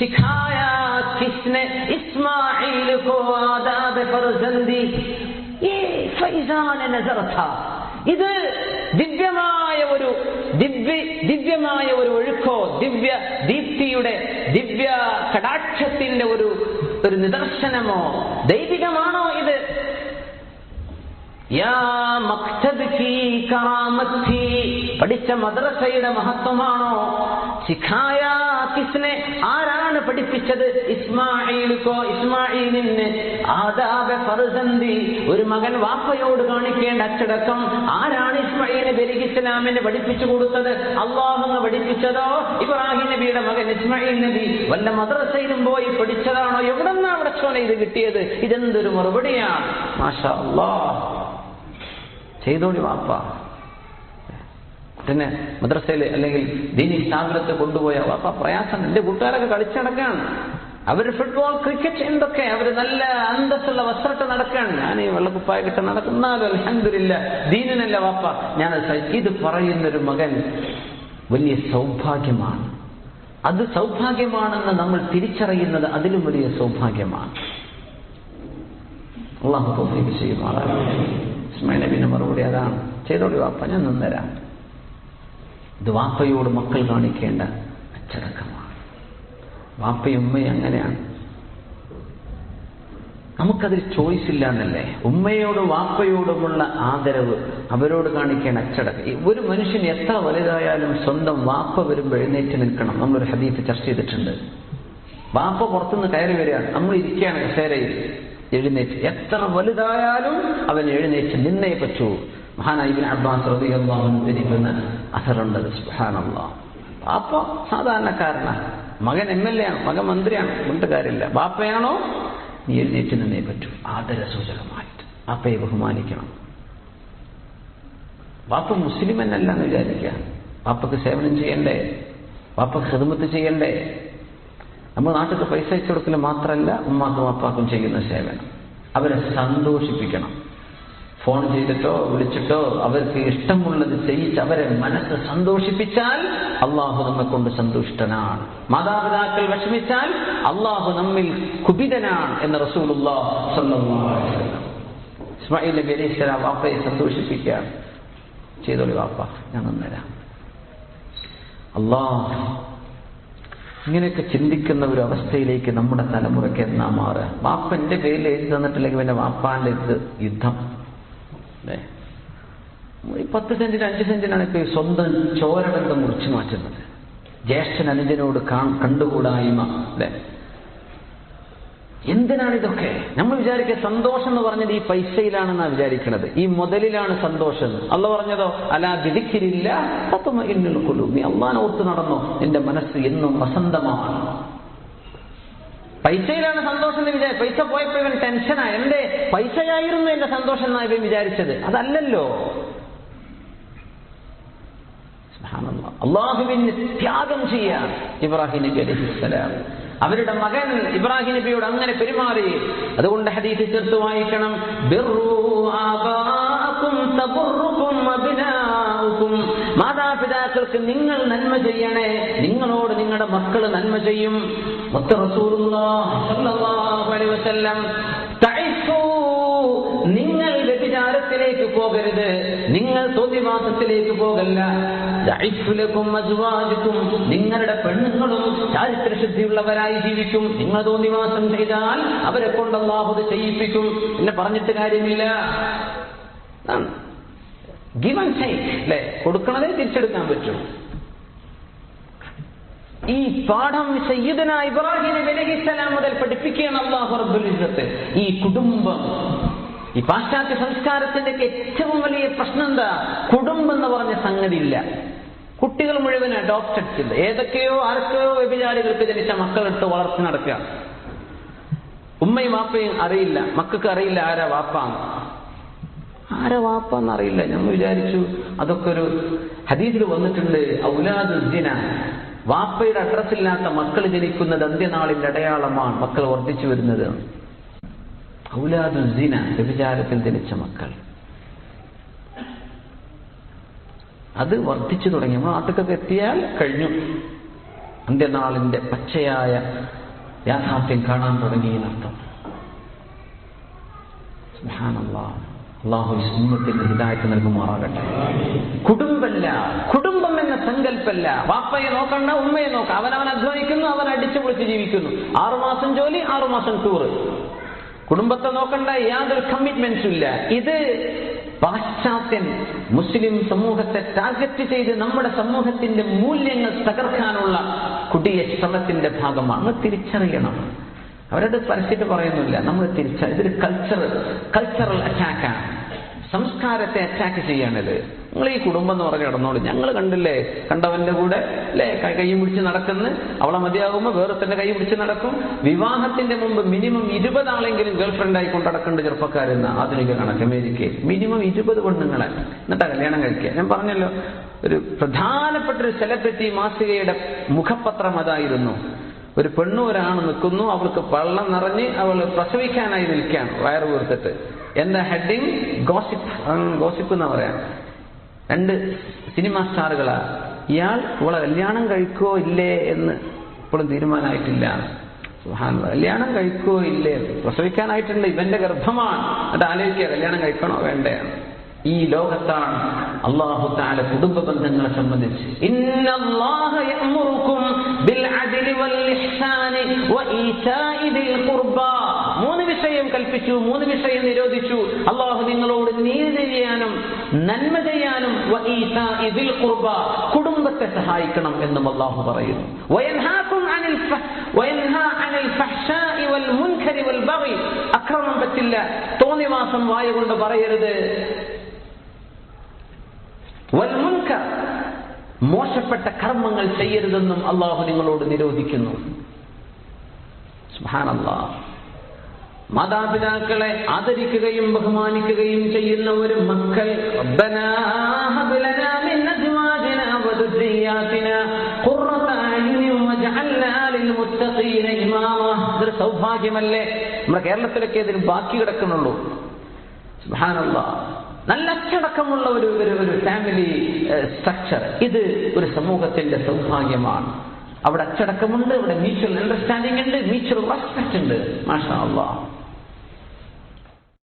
सिखाया किसने इस्माइल को आदाब फर्जंदी ये ഫൈസാന നസറത്ത ഇത് ദിവ്യമായ ഒരു ദിവ്യ ദിവ്യമായ ഒരു ഒഴുക്കോ ദിവ്യ ദീപ്തിയുടെ ദിവ്യ കടാക്ഷത്തിന്റെ ഒരു ഒരു നിദർശനമോ ദൈവികമാണോ ഇത്? യാ മക്ത പഠിച്ച മദ്രസയുടെ മഹത്വമാണോ? കിസ്നെ ആരാണ് പഠിപ്പിച്ചത്? ഇസ്മായിലിക്കോ ഇസ്മായിലിന് ആദാബ ഫർസന്തി ഒരു മകൻ വാപ്പയോട് കാണിക്കേണ്ട അച്ചടക്കം. ആരാണ് ഇസ്മായിൽ നബി ഇസ്ലാമിന് പഠിപ്പിച്ചു കൊടുത്തത്? അള്ളാഹുന്ന് പഠിപ്പിച്ചതോ? ഇബ്രാഹിം നബിയുടെ മകൻ ഇസ്മായിൽ നബി. വല്ല മദ്രസയിലും പോയി പഠിച്ചതാണോ? എവിടെന്നാ അവിടെ ഇത് കിട്ടിയത്? ഇതെന്തൊരു മറുപടിയാണ്? മാഷാ അള്ളാഹ്. ചെയ്തോളി വാപ്പ. പിന്നെ മദ്രസയിൽ അല്ലെങ്കിൽ ദീനി സ്ഥാപനത്തിൽ കൊണ്ടുപോയ വാപ്പ പ്രയാസം. എന്റെ കൂട്ടുകാരൊക്കെ കളിച്ചടക്കാണ് അവർ ഫുട്ബോൾ ക്രിക്കറ്റ് എന്തൊക്കെ? അവർ നല്ല അന്തസ്സുള്ള വസ്ത്രത്തെ നടക്കാണ് ഞാൻ ഈ വെള്ളക്കുപ്പായിക്കിട്ട് നടക്കുന്നാലും അലഹമില്ല ദീനനല്ല വാപ്പ. ഞാൻ ഇത് പറയുന്നൊരു മകൻ വലിയ സൗഭാഗ്യമാണ്. അത് സൗഭാഗ്യമാണെന്ന് നമ്മൾ തിരിച്ചറിയുന്നത് അതിലും വലിയ സൗഭാഗ്യമാണ്. അള്ളാഹു ചെയ്യുമാറാകട്ടെ. ഇസ്മായിൽ നബിന്റെ മറുപടി അതാണ്. ചെയ്തോളൂ വാപ്പ ഞാൻ നിന്നരാം ഇത് വാപ്പയോട് മക്കൾ കാണിക്കേണ്ട അച്ചടക്കമാണ്. വാപ്പയും ഉമ്മയും അങ്ങനെയാണ്. നമുക്കതിൽ ചോയ്സ് ഇല്ല എന്നല്ലേ ഉമ്മയോടും വാപ്പയോടുമുള്ള ആദരവ് അവരോട് കാണിക്കേണ്ട അച്ചടക്കം. ഒരു മനുഷ്യൻ എത്ര വലുതായാലും സ്വന്തം വാപ്പ വരുമ്പോൾ എഴുന്നേറ്റ് നിൽക്കണം. നമ്മളൊരു ഹദീഫ് ചർച്ച ചെയ്തിട്ടുണ്ട്. വാപ്പ പുറത്തുനിന്ന് കയറി വരികയാണ്. നമ്മൾ ഇരിക്കുകയാണ് കസേരയിൽ. എഴുന്നേറ്റ് എത്ര വലുതായാലും അവൻ എഴുന്നേറ്റ് നിന്നേ പറ്റൂ. മഹാനായിബിൻ അബ്ബാസ് അൻഹു ധരിക്കുന്ന അസറുണ്ട്. സുഹാനുള്ള പാപ്പ സാധാരണക്കാരനാണ് മകൻ എം എൽ എ ആണ്. മകൻ മന്ത്രിയാണ്. കൊണ്ട് ബാപ്പയാണോ? നീ എഴുന്നേറ്റ് നിന്നേ പറ്റൂ. ആദര സൂചകമായിട്ട് ബാപ്പയെ ബഹുമാനിക്കണം. ബാപ്പ മുസ്ലിം എന്നല്ല എന്ന് വിചാരിക്കുക. ബാപ്പക്ക് സേവനം ചെയ്യണ്ടേ? ബാപ്പക്ക് ഹിദമത്ത് ചെയ്യണ്ടേ? നമ്മൾ നാട്ടിൽ പൈസ അയച്ചു കൊടുക്കൽ മാത്രമല്ല ഉമ്മാക്കും അപ്പാക്കും ചെയ്യുന്ന സേവനം. അവരെ സന്തോഷിപ്പിക്കണം. ഫോൺ ചെയ്തിട്ടോ വിളിച്ചിട്ടോ അവർക്ക് ഇഷ്ടമുള്ളത് ചെയ്യിച്ച് അവരെ മനസ്സ് സന്തോഷിപ്പിച്ചാൽ അള്ളാഹു നമ്മെ കൊണ്ട് സന്തുഷ്ടനാണ്. മാതാപിതാക്കൾ വിഷമിച്ചാൽ അള്ളാഹു നമ്മിൽ കുപിതനാണ് എന്ന് റസൂലുള്ള ഇസ്മായിൽ വാപ്പയെ സന്തോഷിപ്പിക്കുകയാണ്. ചെയ്തോളി വാപ്പ ഞാൻ നന്നരാം അള്ളാഹ് ഇങ്ങനെയൊക്കെ ചിന്തിക്കുന്ന ഒരു അവസ്ഥയിലേക്ക് നമ്മുടെ തലമുറയ്ക്ക് എന്നാ മാറുക? വാപ്പന്റെ പേരിൽ എഴുതി തന്നിട്ടില്ലെങ്കിൽ പിന്നെ വാപ്പാന്റെ ഇത് യുദ്ധം. അല്ലേ? പത്ത് സെന്റിന് അഞ്ച് സെന്റിനാണ് ഇപ്പൊ സ്വന്തം ചോരടങ്കം മുറിച്ചു മാറ്റുന്നത്. ജ്യേഷ്ഠൻ അനുജനോട് കണ്ടുകൂടായ്മ. അല്ലേ? എന്തിനാണ് ഇതൊക്കെ? നമ്മൾ വിചാരിക്കുക സന്തോഷം എന്ന് പറഞ്ഞത് ഈ പൈസയിലാണെന്നാണ് വിചാരിക്കുന്നത് ഈ മുതലിലാണ് സന്തോഷം. അല്ല പറഞ്ഞതോ അലാ വിധിക്കില്ല തത്വമ കൊള്ളൂ നീ അള്ളാൻ ഓർത്ത് നടന്നോ നിന്റെ മനസ്സ് എന്നും വസന്തമാണ്. പൈസയിലാണ് സന്തോഷം എന്ന് വിചാരിച്ചു പൈസ പോയപ്പോ ഇവൻ ടെൻഷനായി എന്റെ പൈസയായിരുന്നു എന്റെ സന്തോഷം എന്നാണ് ഇവൻ വിചാരിച്ചത്. അതല്ലല്ലോ. അള്ളാഹുവിന് ത്യാഗം ചെയ്യാൻ ഇബ്രാഹിം നബി അലൈഹിസ്സലാം അവരുടെ മകൻ ഇബ്രാഹിം നബിയോട് അങ്ങനെ പെരുമാറി. അതുകൊണ്ട് ഹദീസ് ചേർത്ത് വായിക്കണം. മാതാപിതാക്കൾക്ക് നിങ്ങൾ നന്മ ചെയ്യണേ. നിങ്ങളോട് നിങ്ങളുടെ മക്കൾ നന്മ ചെയ്യും. നിങ്ങൾ വ്യഭിചാരത്തിലേക്ക് പോകരുത്. നിങ്ങൾ തോന്നിവാസത്തിലേക്ക് പോകല്ല. നിങ്ങളുടെ പെണ്ണുങ്ങളും ചാരിത്രശുദ്ധിയുള്ളവരായി ജീവിക്കും. നിങ്ങൾ തോന്നിവാസം ചെയ്താൽ അവരെ കൊണ്ട് അള്ളാഹു ഇത് ചെയ്യിപ്പിക്കും. എന്നെ പറഞ്ഞിട്ട് കാര്യമില്ല. ഗിവ് ആൻഡ് ടേക്ക് അല്ലെ? കൊടുക്കണതേ തിരിച്ചെടുക്കാൻ പറ്റും. ഈ പാഠം സയ്യിദന ഇബ്രാഹിം അലൈഹിസ്സലാം മുതൽ പഠിപ്പിക്കുകയാണ് അള്ളാഹു റബ്ബുൽ ഈ കുടുംബം ഈ പാശ്ചാത്യ സംസ്കാരത്തിന്റെ ഏറ്റവും വലിയ പ്രശ്നം എന്താ? കുടുംബം എന്ന് പറഞ്ഞ സംഗതി ഇല്ല കുട്ടികൾ മുഴുവൻ അഡോപ്റ്റഡ് ചെയ്ത് ഏതൊക്കെയോ ആർക്കെയോ വ്യഭിചാരികൾക്ക് ജനിച്ച മക്കളെടുത്ത് വളർത്തി നടക്കുക. ഉമ്മയും വാപ്പയും അറിയില്ല. മക്കൾക്ക് അറിയില്ല ആരാ വാപ്പാന്ന്. ആരാ വാപ്പാന്ന് അറിയില്ല. ഞങ്ങൾ വിചാരിച്ചു അതൊക്കെ ഒരു ഹദീസിൽ വന്നിട്ടുണ്ട്. ഔലാദുദ്ദിന വാപ്പയുടെ അഡ്രസ്സില്ലാത്ത മക്കൾ ജനിക്കുന്നത് അന്ത്യനാളിന്റെ അടയാളമാണ് മക്കൾ വർദ്ധിച്ചു വരുന്നത്. ഔലാദുദ്ദിന വ്യഭിചാരത്തിൽ ജനിച്ച മക്കൾ. അത് വർദ്ധിച്ചു തുടങ്ങി. നമ്മൾ നാട്ടിലൊക്കെ എത്തിയാൽ കഴിഞ്ഞു. അന്ത്യനാളിന്റെ പച്ചയായ യാഥാർത്ഥ്യം കാണാൻ തുടങ്ങി എന്നർത്ഥം. അള്ളാഹു ഈ ഹിതായത്ത് നൽകുമാറാകട്ടെ. കുടുംബല്ല കുടുംബം എന്ന സങ്കല്പല്ല വാപ്പയെ നോക്കണ്ട ഉമ്മയെ നോക്ക. അവനവൻ അധ്വാനിക്കുന്നു അവൻ അടിച്ചു പൊളിച്ച് ജീവിക്കുന്നു. ആറുമാസം ജോലി ആറുമാസം ടൂറ് കുടുംബത്തെ നോക്കണ്ട യാതൊരു കമ്മിറ്റ്മെന്റ്സും ഇല്ല. ഇത് പാശ്ചാത്യൻ മുസ്ലിം സമൂഹത്തെ ടാർഗറ്റ് ചെയ്ത് നമ്മുടെ സമൂഹത്തിന്റെ മൂല്യങ്ങൾ തകർക്കാനുള്ള കുടിയ ശ്രമത്തിന്റെ ഭാഗമാണ്. തിരിച്ചറിയണം. അവരത് പരസ്യമായിട്ട് പറയുന്നില്ല. നമ്മൾ തിരിച്ച ഇതൊരു കൾച്ചർ കൾച്ചറൽ അറ്റാക്കാണ് സംസ്കാരത്തെ അറ്റാക്ക് ചെയ്യാണിത് നിങ്ങൾ ഈ കുടുംബം എന്ന് പറഞ്ഞ് കിടന്നോളൂ ഞങ്ങൾ കണ്ടില്ലേ? കണ്ടവന്റെ കൂടെ അല്ലേ കൈ പിടിച്ച് നടക്കുന്ന. അവളെ മതിയാകുമ്പോൾ വേറെ തന്നെ കൈ പിടിച്ച് നടക്കും. വിവാഹത്തിന്റെ മുമ്പ് മിനിമം ഇരുപത് ആളെങ്കിലും ഗേൾഫ്രണ്ട് ആയി കൊണ്ടടക്കേണ്ട ചെറുപ്പക്കാരെന്ന ആധുനിക കണക്ക്. അമേരിക്കയിൽ മിനിമം ഇരുപത് പെണ്ണുങ്ങളെ. എന്നിട്ടാ കല്യാണം കഴിക്കുക. ഞാൻ പറഞ്ഞല്ലോ ഒരു പ്രധാനപ്പെട്ട ഒരു സെലിബ്രിറ്റി മാസികയുടെ മുഖപത്രം അതായിരുന്നു. ഒരു പെണ്ണും ഒരാണ് നിൽക്കുന്നു. അവൾക്ക് വെള്ളം നിറഞ്ഞ് അവൾ പ്രസവിക്കാനായി നിൽക്കുകയാണ് വയറ് വീർത്തിട്ട്. എന്താ ഹെഡിങ് ഗോസിപ്പ്. ഗോസിപ്പ് എന്ന് പറയാം. രണ്ട് സിനിമാ സ്റ്റാറുകളാ. ഇയാൾ ഇവളെ കല്യാണം കഴിക്കോ ഇല്ലേ എന്ന് ഇപ്പോഴും തീരുമാനമായിട്ടില്ല. കല്യാണം കഴിക്കോ ഇല്ലേ? പ്രസവിക്കാനായിട്ടുണ്ട് ഇവന്റെ ഗർഭമാണ്. എന്നിട്ട് ആലോചിക്കുക കല്യാണം കഴിക്കണോ വേണ്ടേ? ഈ ലോകത്താണ് അള്ളാഹു താല കുടുംബ ബന്ധങ്ങളെ സംബന്ധിച്ച്. ഇന്നല്ലാഹ ബിൽ അദ്ലി വൽ ഇഹ്സാനി വഈതാഇ ദിൽ ഖുർബാ. മൂന്ന് വിഷയം കൽപ്പിച്ചു മൂന്ന് വിഷയം നിരോധിച്ചു. അള്ളാഹു നിങ്ങളോട് നീതി ചെയ്യാനും നന്മ ചെയ്യാനും കുടുംബത്തെ സഹായിക്കണം എന്നും അള്ളാഹു പറയുന്നു. അക്രമം പറ്റില്ല തോന്നിവാസം വായ കൊണ്ട് പറയരുത് മോശപ്പെട്ട കർമ്മങ്ങൾ ചെയ്യരുതെന്നും അള്ളാഹു നിങ്ങളോട് നിരോധിക്കുന്നു. സുബ്ഹാനല്ലാഹ്. മാതാപിതാക്കളെ ആദരിക്കുകയും ബഹുമാനിക്കുകയും ചെയ്യുന്ന ഒരു മക്കൾ സൗഭാഗ്യമല്ലേ? നമ്മുടെ കേരളത്തിലൊക്കെ ഇതിന് ബാക്കി കിടക്കുന്നുള്ളൂ. നല്ല അച്ചടക്കമുള്ള ഒരു ഒരു ഫാമിലി സ്ട്രക്ചർ ഇത് ഒരു സമൂഹത്തിന്റെ സൗഭാഗ്യമാണ്. അവിടെ അച്ചടക്കമുണ്ട് അവിടെ മ്യൂച്വൽ അണ്ടർസ്റ്റാൻഡിംഗ് ഉണ്ട് മ്യൂച്വൽ റെസ്പെക്ട് ഉണ്ട്. മാഷാ അള്ളാഹ്